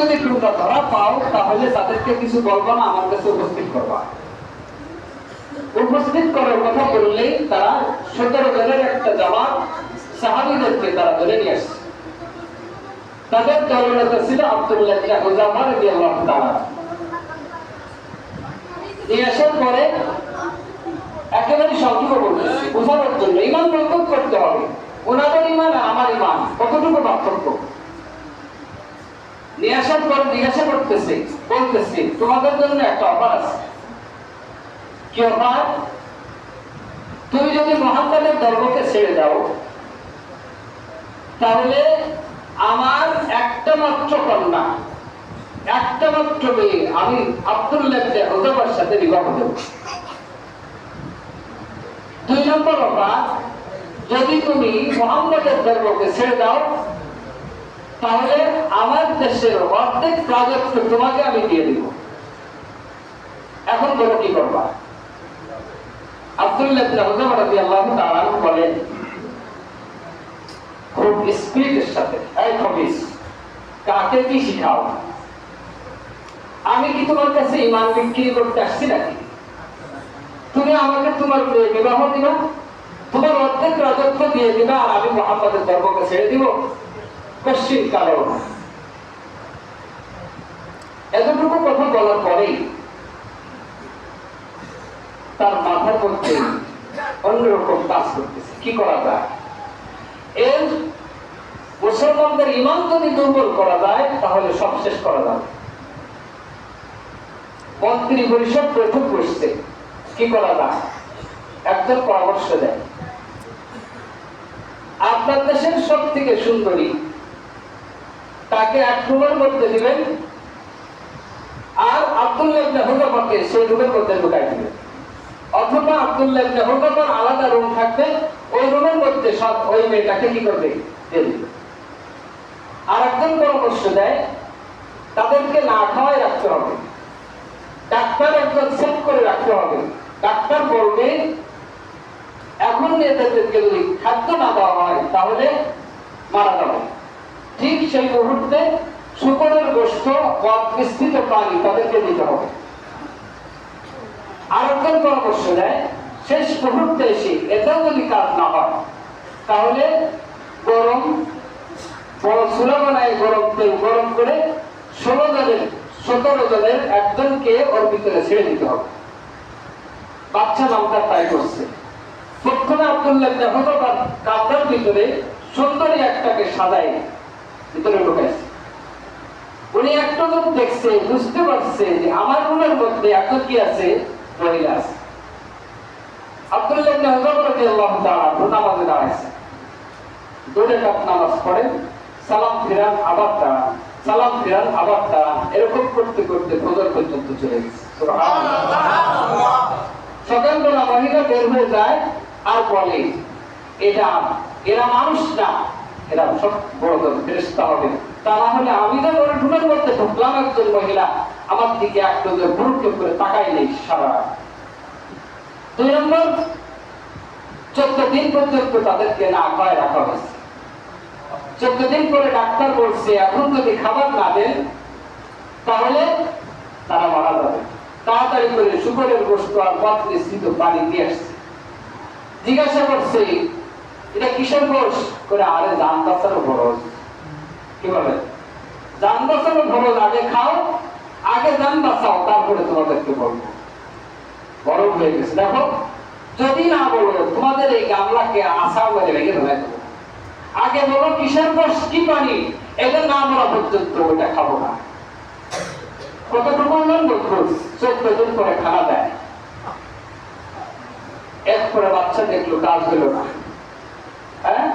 যদি তোমরা ধরা পাও, তাহলে তাদেরকে কিছু বলব না আমার কাছে উপস্থিত করবা। উপস্থিত করার কথা বললেই তারা সতেরো জনের একটা জামাত সাহাবিদেরকে তারা ধরে নিয়ে আসছে। তাদের দলনেতা ছিল আব্দুল্লাহ তাআলা। নিয়ে আসার পরে একেবারে সংক্ষেপে বলতেছি বোঝানোর জন্য ইমান করতে হবে। ওনাদের ইমান আমার ইমান, কতটুকু পার্থক্য? নিয়ে পর জিজ্ঞাসা করতেছে, বলতেছি, তোমাদের জন্য একটা অফার আছে। কি অফার তুমি যদি মোহাম্মদের ধর্মকে ছেড়ে দাও, তাহলে আমার একটা মাত্র কন্যা, একটা মাত্র মেয়ে, আমি আব্দুল্লাহ হোজাবার সাথে বিবাহ দেব দুই নম্বর অফার যদি তুমি মোহাম্মদের ধর্মকে ছেড়ে দাও, তাহলে দেশের অর্ধেক তোমাকে আমি দিয়ে দিব। এখন কি করবা? আব্দুল্লাহ তাআলা বলেন, খুব সাথে, এই খবিস কাকে কি শিখাও? আমি কি তোমার কাছে ইমান বিক্রি করতে আসছি নাকি? তুমি আমাকে তোমার বিবাহ দিবা, তোমার অর্ধেক রাজত্ব দিয়ে দিবা, আর আমি মোহাম্মদের ধর্মকে ছেড়ে দিব। পশ্চিম কালো এতটুকু কথা বলার পরেই তার মাথার মধ্যে অন্যরকম কাজ করতেছে। কি করা যায়? এর মুসলমানদের ইমান যদি দুর্বল করা যায়, তাহলে সব শেষ করা যাবে। মন্ত্রী পরিষদ বৈঠক বসছে। কি করা যায়? একজন পরামর্শ দেয়। আপনার দেশের সব থেকে সুন্দরী, তাকে এক মধ্যে দিবেন আর আব্দুল্লাহ ইবনে হুজাফাকে সেই রুমের মধ্যে ঢুকাই দিবেন অথবা আব্দুল্লাহ ইবনে হুজাফার আলাদা রুম থাকবে, ওই রুমের মধ্যে সব ওই মেয়েটাকে কি করবে? দিয়ে দিবে। আর একজন পরামর্শ দেয়, তাদেরকে না খাওয়াই রাখতে হবে। ডাক্তার একজন সেট করে রাখতে হবে। ডাক্তার বলবে, এখন এদেরকে যদি খাদ্য না দেওয়া হয়, তাহলে মারা যাবে। ঠিক সেই মুহূর্তে শুকরের গোষ্ঠ বা মিশ্রিত পানি তাদেরকে দিতে হবে। আরেকজন পরামর্শ দেয়, শেষ মুহূর্তে এসে এটাও যদি কাজ না হয়, তাহলে গরম চুলা বানায় গরম তেল গরম করে ষোলো জনের, সতেরো জনের একজনকে ওর ভিতরে ছেড়ে দিতে হবে। বাচ্চা নামটা তাই করছে। প্রথমে আব্দুল্লাহ হতবাদ কাপড়ের ভিতরে সুন্দরী একটাকে সাজাই ভিতরে ঢুকাইছে। উনি একটা লোক দেখছে, বুঝতে পারছে যে আমার রুমের মধ্যে এত কি আছে? মহিলা আছে। আব্দুল্লাহ হজর রাদিয়াল্লাহু তাআলা নামাজে কাপ নামাজ পড়েন, সালাম ফিরান, আবার দাঁড়ান। সালাম ফিরান, আবার দাঁড়ান। এরকম করতে করতে ফজর পর্যন্ত চলে গেছে। সুবহানাল্লাহ। মহিলা বের হয়ে যায় আর বলে এটা এরা মানুষ না। এরা সব বড় ফেরেস্তা হবে। না হলে আমি তো বড় মধ্যে ঢুকলাম একজন মহিলা আমার দিকে এক নজর গুরুত্ব করে তাকাই নেই সারা দুই নম্বর, চোদ্দ দিন পর্যন্ত তাদেরকে না খাওয়ায় রাখা হয়েছে। চোদ্দ দিন পরে ডাক্তার বলছে, এখন যদি খাবার না দেন, তাহলে তারা মারা যাবে। তাড়াতাড়ি করে শুকরের গোস্ত আর পথ নিশ্চিত পানি দিয়ে আসছে। জিজ্ঞাসা করছে, এটা কিসের গোস করে আরে জান বাঁচানো খরচ কি বলে জান বাঁচানো খরচ আগে খাও, আগে জান বাঁচাও, তারপরে তোমাদেরকে বলব। গরম হয়ে গেছে। দেখো, যদি না বলো, তোমাদের এই গামলাকে আশা মেরে ভেঙে দেবো। আগে বলো, কিসের গোস কি পানি? এটা না বলা পর্যন্ত ওটা খাব না। কতটুকু বলুন চোদ্দ দিন পরে খানা দেয়। এরপরে বাচ্চা দেখল, কাজ হলো না। হ্যাঁ?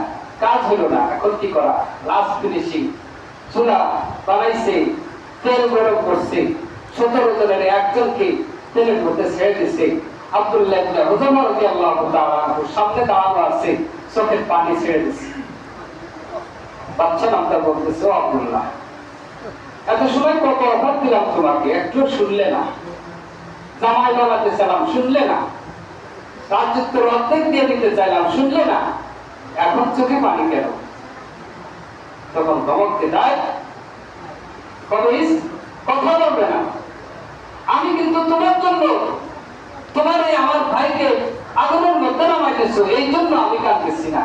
কাজ হলো না, এখন কি করা? লাস্ট ফিনিশিং চুলা বানাইছে, তেল গরম করছে, সতেরো জনের একজনকে তেলের মধ্যে ছেড়ে দিছে। আব্দুল্লাহ সামনে দাঁড়ানো আছে, চোখের পানি ছেড়ে দিছে। বাচ্চা নামটা বলতেছে আব্দুল্লাহ, এত সময় কত অফার দিলাম তোমাকে একটু শুনলে না। জামাই বানাতে চাইলাম, শুনলে না। রাজ্যত্বের অর্ধেক দিয়ে দিতে চাইলাম, শুনলে না। এখন চোখে পানি কেন? তখন ধমককে দেয়। কবিস কথা বলবে না। আমি কিন্তু তোমার জন্য, তোমার এই আমার ভাইকে আগুনের মধ্যে নামাইতেছো, এই জন্য আমি কাঁদতেছি না।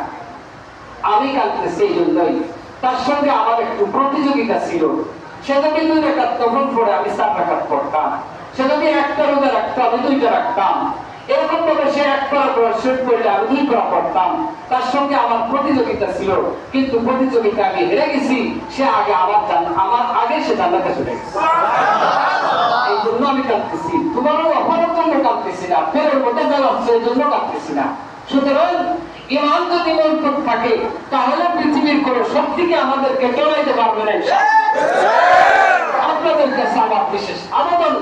আমি কাঁদতেছি এই জন্যই। তার সঙ্গে আমার একটু প্রতিযোগিতা ছিল। সে যদি দুই রেখাত তখন পরে আমি চার রেখাত পড়তাম সে যদি একটা রোজা রাখতাম দুইটা রাখতাম। এরকম ভাবে সে এক করা পর করলে আমি দুই করা পড়তাম তার সঙ্গে আমার প্রতিযোগিতা ছিল, কিন্তু প্রতিযোগিতা আমি হেরে গেছি, সে আগে আমার আমার আগে সে জান্নাতে চলে গেছে। এই জন্য আমি কাঁদতেছি। তোমারও অপরের জন্য কাঁদতেছি না, ফেরের মধ্যে জন্য কাঁদতেছি না। সুতরাং ইমান যদি মজবুত থাকে, তাহলে পৃথিবীর কোন শক্তিকে আমাদেরকে টলাইতে পারবে না আপনাদের কাছে আমার বিশেষ আবেদন,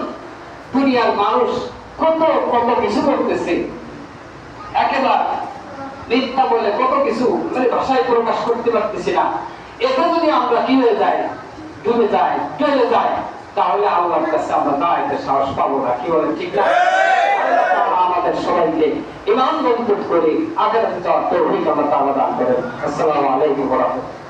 দুনিয়ার মানুষ কত কত কিছু করতেছে। একেবারে মিথ্যা বলে কত কিছু মানে ভাষায় প্রকাশ করতে পারতেছি না। এটা যদি আমরা কি হয়ে যাই? ডুবে যাই চলে যাই তাহলে আল্লাহর কাছে আমরা দাঁড়াইতে সাহস পাবো না। কি বলে ঠিক না? আমাদের সবাইকে ইমান মজবুত করে আগের যাওয়ার তৌফিক আমরা তাআলা দান করেন। আসসালামু আলাইকুম রাহমাতুল্লাহ।